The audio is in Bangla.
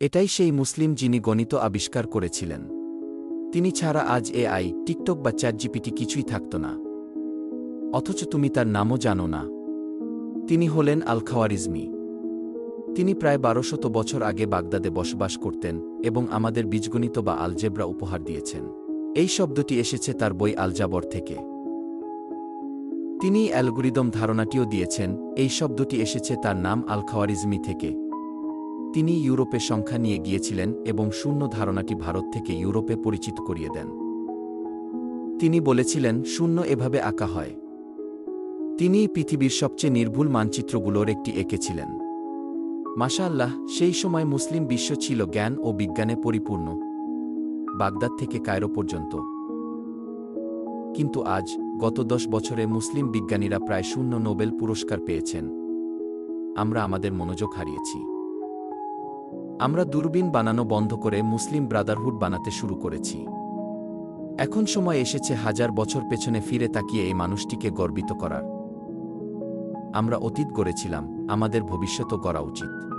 এটাই সেই মুসলিম যিনি গণিত আবিষ্কার করেছিলেন। তিনি ছাড়া আজ এআই, টিকটক বা চ্যাট জিপিটি কিছুই থাকত না। অথচ তুমি তার নামও জানো না। তিনি হলেন আল খাওয়ারিজমি তিনি প্রায় বারোশত বছর আগে বাগদাদে বসবাস করতেন এবং আমাদের বীজগণিত বা আলজেব্রা উপহার দিয়েছেন। এই শব্দটি এসেছে তার বই আলজাবর থেকে। তিনি অ্যালগোরিদম ধারণাটিও দিয়েছেন, এই শব্দটি এসেছে তার নাম আলখাওয়ারিজমি থেকে। তিনি ইউরোপে সংখ্যা নিয়ে গিয়েছিলেন এবং শূন্য ধারণাটি ভারত থেকে ইউরোপে পরিচিত করিয়ে দেন। তিনি বলেছিলেন, শূন্য এভাবে আঁকা হয়। তিনি পৃথিবীর সবচেয়ে নির্ভুল মানচিত্রগুলোর একটি এঁকেছিলেন মাশাআল্লাহ, সেই সময় মুসলিম বিশ্ব ছিল জ্ঞান ও বিজ্ঞানে পরিপূর্ণ, বাগদাদ থেকে কায়রো পর্যন্ত। কিন্তু আজ, গত দশ বছরে মুসলিম বিজ্ঞানীরা প্রায় শূন্য নোবেল পুরস্কার পেয়েছেন। আমরা আমাদের মনোযোগ হারিয়েছি। আমরা দূরবীন বানানো বন্ধ করে মুসলিম ব্রাদারহুড বানাতে শুরু করেছি। এখন সময় এসেছে হাজার বছর পেছনে ফিরে তাকিয়ে এই মানুষটিকে গর্বিত করার। আমরা অতীত গড়েছিলাম, আমাদের ভবিষ্যতও করা উচিত।